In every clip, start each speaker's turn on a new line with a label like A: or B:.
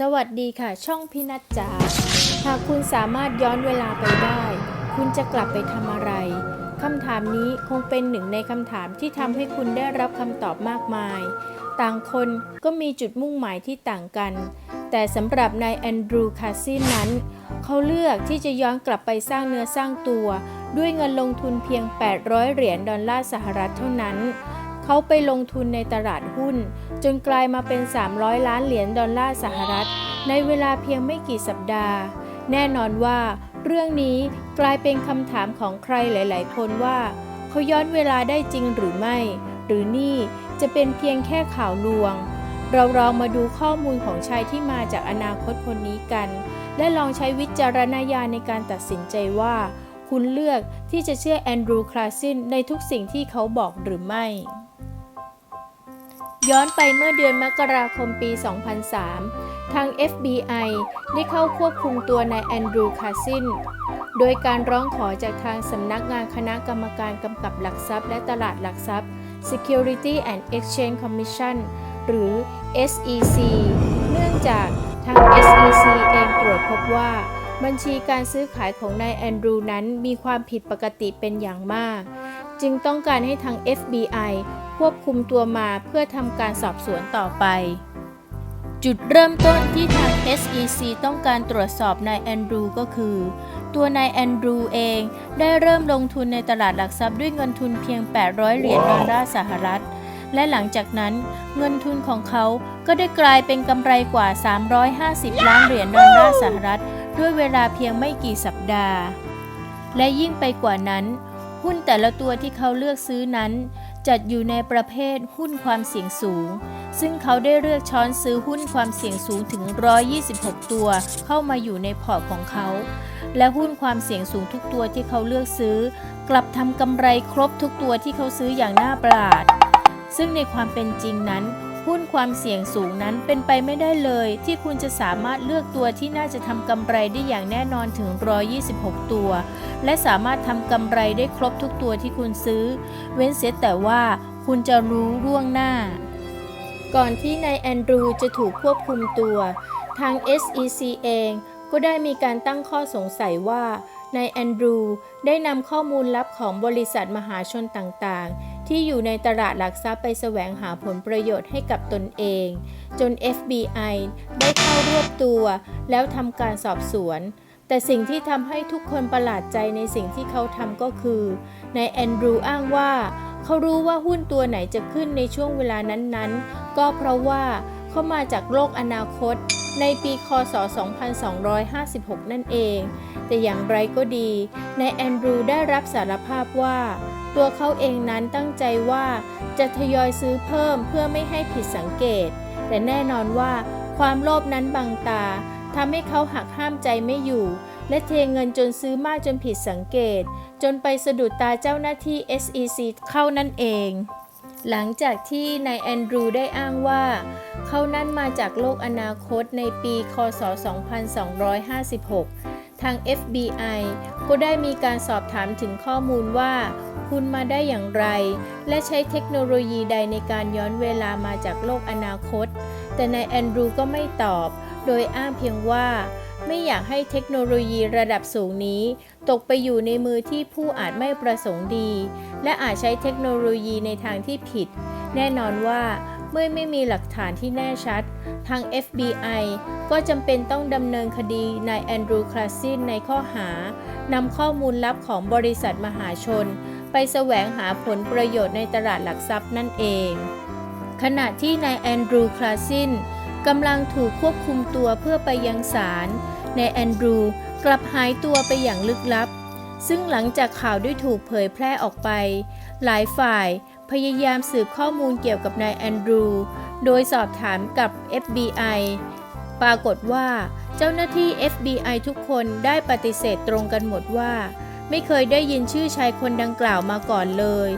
A: สวัสดีค่ะ ช่องพินัจจาหากคุณสามารถย้อนเวลาไปได้ คุณจะกลับไปทำอะไรคำถามนี้คงเป็นหนึ่งในคำถามที่ทำให้คุณได้รับคำตอบมากมาย ต่างคนก็มีจุดมุ่งหมายที่ต่างกัน แต่สำหรับนายแอนดรูว์คาซินนั้น เขาเลือกที่จะย้อนกลับไปสร้างเนื้อสร้างตัว ด้วยเงินลงทุนเพียง 800 เหรียญดอลลาร์สหรัฐเท่านั้น เขาไปลงทุนในตลาดหุ้น จนกลายมาเป็น 300 ล้านเหรียญดอลลาร์สหรัฐ ในเวลาเพียงไม่กี่สัปดาห์ แน่นอนว่า เรื่องนี้กลายเป็นคำถามของใครหลาย ๆ คนว่า เขาย้อนเวลาได้จริงหรือไม่ หรือนี่จะเป็นเพียงแค่ข่าวลวง เราลองมาดูข้อมูลของชายที่มาจากอนาคตคนนี้กัน และลองใช้วิจารณญาณในการตัดสินใจว่าคุณเลือกที่จะเชื่อแอนดรูว์คลาซินในทุกสิ่งที่เขาบอกหรือไม่ ย้อนไปเมื่อเดือนมกราคมปี 2003 ทาง FBI ได้เข้าควบคุมตัวนายแอนดรูว์คาซิน โดยการร้องขอจากทางสำนักงานคณะกรรมการกำกับหลักทรัพย์และตลาดหลักทรัพย์ Security and Exchange Commission หรือ SEC เนื่องจากทาง SEC เองตรวจพบว่า บัญชีการซื้อขายของนายแอนดรูว์นั้นมีความผิดปกติเป็นอย่างมาก จึงต้องการให้ทาง FBI ควบคุมตัวมาเพื่อทำการสอบสวนต่อไป จุดเริ่มต้นที่ทาง SEC ต้องการตรวจสอบนายแอนดรูว์ก็คือ ตัวนายแอนดรูว์เองได้เริ่มลงทุนในตลาดหลักทรัพย์ด้วยเงินทุนเพียง 800 เหรียญดอลลาร์สหรัฐ และหลังจากนั้นเงินทุนของเขาก็ได้กลายเป็นกำไรกว่า 350 ล้านเหรียญดอลลาร์สหรัฐ ด้วยเวลาเพียงไม่กี่สัปดาห์ และยิ่งไปกว่านั้น หุ้นแต่ละตัวที่เขาเลือกซื้อนั้น จัดอยู่ในประเภทหุ้นความเสี่ยงสูง ซึ่งเขาได้เลือกช้อนซื้อหุ้นความเสี่ยงสูงถึง 126 ตัว เข้ามาอยู่ในพอร์ตของเขา และหุ้นความเสี่ยงสูงทุกตัวที่เขาเลือกซื้อ กลับทำกำไรครบทุกตัวที่เขาซื้ออย่างน่าประหลาด ซึ่งในความเป็นจริงนั้น หุ้นความเสี่ยงสูงนั้นเป็นไปไม่ได้เลย ที่คุณจะสามารถเลือกตัวที่น่าจะทำกำไรได้อย่างแน่นอนถึง 126 ตัว และสามารถทำกำไรได้ครบทุกตัวที่คุณซื้อ เว้นเสียแต่ว่าคุณจะรู้ล่วงหน้า ก่อนที่นายแอนดรูจะถูกควบคุมตัว ทาง SEC เองก็ได้มีการตั้งข้อสงสัยว่านายแอนดรูได้นำข้อมูลลับของบริษัทมหาชนต่างๆ ที่อยู่ในตลาดหลักทรัพย์ไปแสวงหาผลประโยชน์ให้กับตนเอง จน FBI ได้เข้ารวบตัว แล้วทำการสอบสวน แต่สิ่งที่ทำให้ทุกคนประหลาดใจในสิ่งที่เขาทำก็คือนายแอนดรูอ้างว่า เขารู้ว่าหุ้นตัวไหนจะขึ้นในช่วงเวลานั้นๆ ก็เพราะว่าเขามาจากโลกอนาคตในปีคศ 2256 นั่นเอง แต่อย่างไรก็ดี นายแอนดรูได้รับสารภาพว่า ตัวเขาเองนั้นตั้งใจว่าจะทยอยซื้อเพิ่มเพื่อไม่ให้ผิดสังเกต แต่แน่นอนว่าความโลภนั้นบังตาทำให้เขาหักห้ามใจไม่อยู่ และเทเงินจนซื้อมากจนผิดสังเกต จนไปสะดุดตาเจ้าหน้าที่ SEC เข้านั่นเอง หลังจากที่นายแอนดรูได้อ้างว่า เขานั้นมาจากโลกอนาคตในปีคศ 2256 ทาง FBI ก็ได้มีการสอบถามถึงข้อมูลว่า คุณมาได้อย่างไร และใช้เทคโนโลยีใดในการย้อนเวลามาจากโลกอนาคต แต่นายแอนดรูว์ก็ไม่ตอบ โดยอ้างเพียงว่า ไม่อยากให้เทคโนโลยีระดับสูงนี้ ตกไปอยู่ในมือที่ผู้อาจไม่ประสงค์ดี และอาจใช้เทคโนโลยีในทางที่ผิด แน่นอนว่าเมื่อไม่มีหลักฐานที่แน่ชัด ทาง FBI ก็จำเป็นต้องดำเนินคดีนายแอนดรูว์คลาซินในข้อหานำข้อมูลลับของบริษัทมหาชน ไปแสวงหาผลประโยชน์ในตลาดหลักทรัพย์นั่นเอง ขณะที่นายแอนดรูว์คลาซินกำลังถูกควบคุมตัวเพื่อไปยังศาลนายแอนดรูว์กลับหายตัวไปอย่างลึกลับ ซึ่งหลังจากข่าวได้ถูกเผยแพร่ออกไป หลายฝ่ายพยายามสืบข้อมูลเกี่ยวกับนายแอนดรูว์โดยสอบถามกับ FBI ปรากฏว่าเจ้าหน้าที่ FBI ทุกคนได้ปฏิเสธตรงกันหมดว่า ไม่เคยได้ยินชื่อชายคนดังกล่าวมาก่อนเลย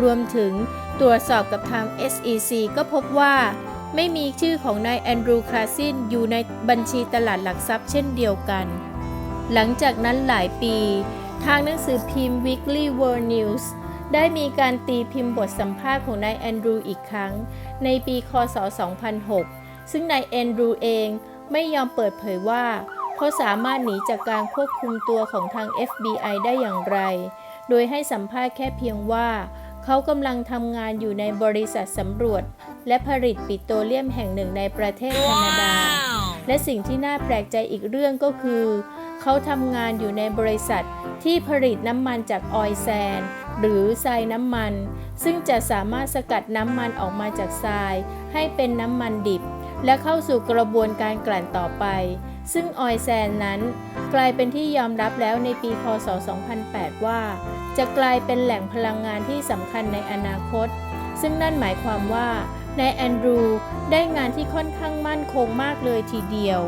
A: รวมถึงตรวจสอบกับทาง SEC ก็พบว่า ไม่มีชื่อของนายแอนดรูว์คลาซินอยู่ในบัญชีตลาดหลักทรัพย์เช่นเดียวกัน หลังจากนั้นหลายปี ทางหนังสือพิมพ์ Weekly World News ได้มีการตีพิมพ์บทสัมภาษณ์ของนายแอนดรูว์อีกครั้ง ในปีคศ 2006 ซึ่งนายแอนดรูว์เองไม่ยอมเปิดเผยว่า เขาสามารถหนีจากการควบคุมตัวของทาง FBI ได้อย่างไร โดยให้สัมภาษณ์แค่เพียงว่า เขากำลังทำงานอยู่ในบริษัทสำรวจ และผลิตปิโตรเลียมแห่งหนึ่งในประเทศแคนาดา และสิ่งที่น่าแปลกใจอีกเรื่องก็คือ เขาทำงานอยู่ในบริษัทที่ผลิตน้ำมันจากออยล์แซนหรือทรายน้ำมัน ซึ่งจะสามารถสกัดน้ำมันออกมาจากทราย ให้เป็นน้ำมันดิบ และเข้าสู่กระบวนการกลั่นต่อไป ซึ่งออยแซนนั้น กลายเป็นที่ยอมรับแล้วในปีคศ2008 ว่า จะกลายเป็นแหล่งพลังงานที่สำคัญในอนาคต ซึ่งนั่นหมายความว่านายแอนดรูได้งานที่ค่อนข้างมั่นคงมากเลยทีเดียว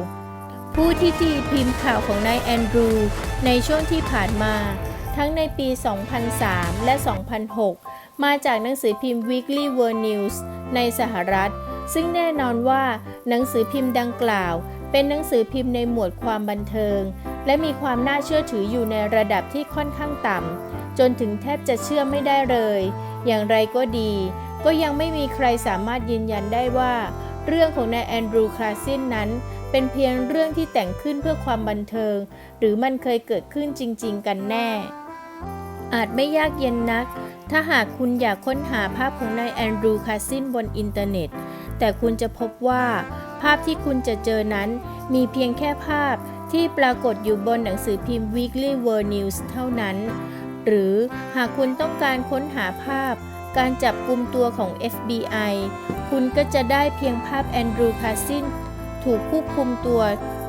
A: ผู้ที่ตีพิมพ์ข่าวของนายแอนดรูในช่วงที่ผ่านมา ทั้งในปี 2003 และ 2006 มาจากหนังสือพิมพ์ Weekly World News ในสหรัฐ ซึ่งแน่นอนว่าหนังสือพิมพ์ดังกล่าว เป็นหนังสือพิมพ์ในหมวดความบันเทิง และมีความน่าเชื่อถืออยู่ในระดับที่ค่อนข้างต่ำจนถึงแทบจะเชื่อไม่ได้เลย อย่างไรก็ดี ก็ยังไม่มีใครสามารถยืนยันได้ว่า เรื่องของนายแอนดรูคลาซินนั้น เป็นเพียงเรื่องที่แต่งขึ้นเพื่อความบันเทิง หรือมันเคยเกิดขึ้นจริง ๆ กันแน่ อาจไม่ยากเย็นนัก ถ้าหากคุณอยากค้นหาภาพของนายแอนดรูคาซินบนอินเทอร์เน็ต แต่คุณจะพบว่า ภาพที่คุณจะเจอนั้น มีเพียงแค่ภาพที่ปรากฏอยู่บนหนังสือพิมพ์ Weekly World News เท่านั้น หรือหากคุณต้องการค้นหาภาพ การจับกลุ่มตัวของ FBI คุณก็จะได้เพียงภาพแอนดรูคาซินถูกควบคุมตัว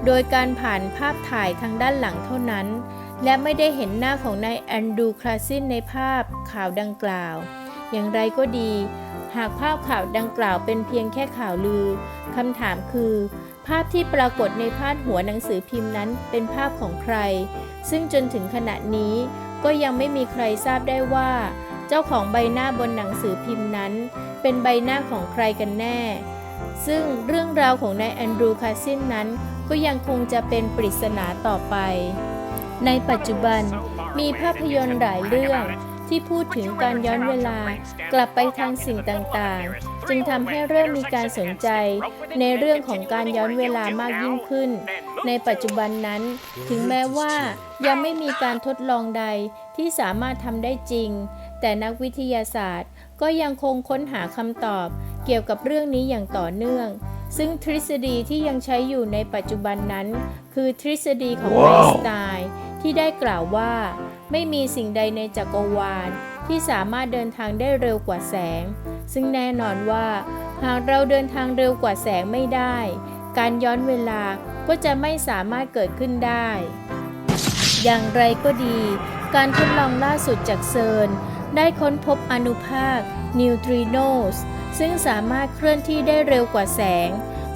A: โดยการผ่านภาพถ่ายทางด้านหลังเท่านั้น และไม่ได้เห็นหน้าของนายแอนดรูคาซินในภาพข่าวดังกล่าว อย่างไรก็ดี หากภาพข่าวดังกล่าวเป็นเพียงแค่ข่าวลือคำถามคือ ภาพที่ปรากฏในพาดหัวหนังสือพิมพ์นั้นเป็นภาพของใคร ซึ่งจนถึงขณะนี้ก็ยังไม่มีใครทราบได้ว่า เจ้าของใบหน้าบนหนังสือพิมพ์นั้น เป็นใบหน้าของใครกันแน่ ซึ่งเรื่องราวของนายแอนดรูคาซินนั้น ก็ยังคงจะเป็นปริศนาต่อไป ในปัจจุบันมีภาพยนตร์หลายเรื่อง ที่พูดถึงการย้อนเวลากลับไปทางสิ่งต่างๆ จึงทำให้เริ่มมีการสนใจ ในเรื่องของการย้อนเวลามากยิ่งขึ้น ในปัจจุบันนั้น ถึงแม้ว่ายังไม่มีการทดลองใดที่สามารถทำได้จริง แต่นักวิทยาศาสตร์ ก็ยังคงค้นหาคำตอบเกี่ยวกับเรื่องนี้อย่างต่อเนื่อง ซึ่งทฤษฎีที่ยังใช้อยู่ในปัจจุบันนั้น คือทฤษฎีของไอน์สไตน์ ที่ได้กล่าวว่า ไม่มีสิ่งใดในจักรวาล ที่สามารถเดินทางได้เร็วกว่าแสง ซึ่งแน่นอนว่า หากเราเดินทางเร็วกว่าแสงไม่ได้ การย้อนเวลาก็จะไม่สามารถเกิดขึ้นได้ อย่างไรก็ดี การทดลองล่าสุดจากเซิร์นได้ค้นพบอนุภาคนิวทริโนสซึ่งสามารถเคลื่อนที่ได้เร็วกว่าแสง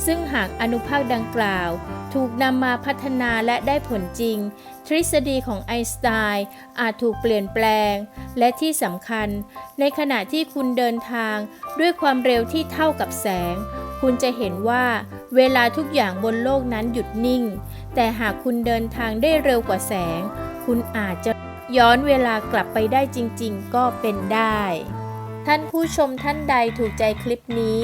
A: ซึ่งหากอนุภาคดังกล่าว ถูกนำมาพัฒนาและได้ผลจริง ทฤษฎีของไอน์สไตน์อาจถูกเปลี่ยนแปลง และที่สำคัญ ในขณะที่คุณเดินทางด้วยความเร็วที่เท่ากับแสง คุณจะเห็นว่าเวลาทุกอย่างบนโลกนั้นหยุดนิ่ง แต่หากคุณเดินทางได้เร็วกว่าแสง คุณอาจจะย้อนเวลากลับไปได้จริง ๆ ก็เป็นได้ ท่านผู้ชมท่านใดถูกใจคลิปนี้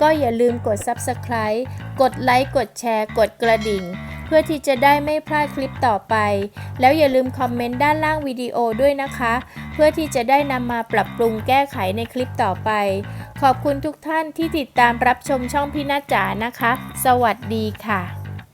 A: ก็อย่าลืมกด Subscribe กดไลค์ กดแชร์ กดกระดิ่ง เพื่อที่จะได้ไม่พลาดคลิปต่อไป แล้วอย่าลืมคอมเมนต์ด้านล่างวิดีโอด้วยนะคะ เพื่อที่จะได้นำมาปรับปรุงแก้ไขในคลิปต่อไป ขอบคุณทุกท่านที่ติดตามรับชมช่องพี่นาจ๋านะคะ สวัสดีค่ะ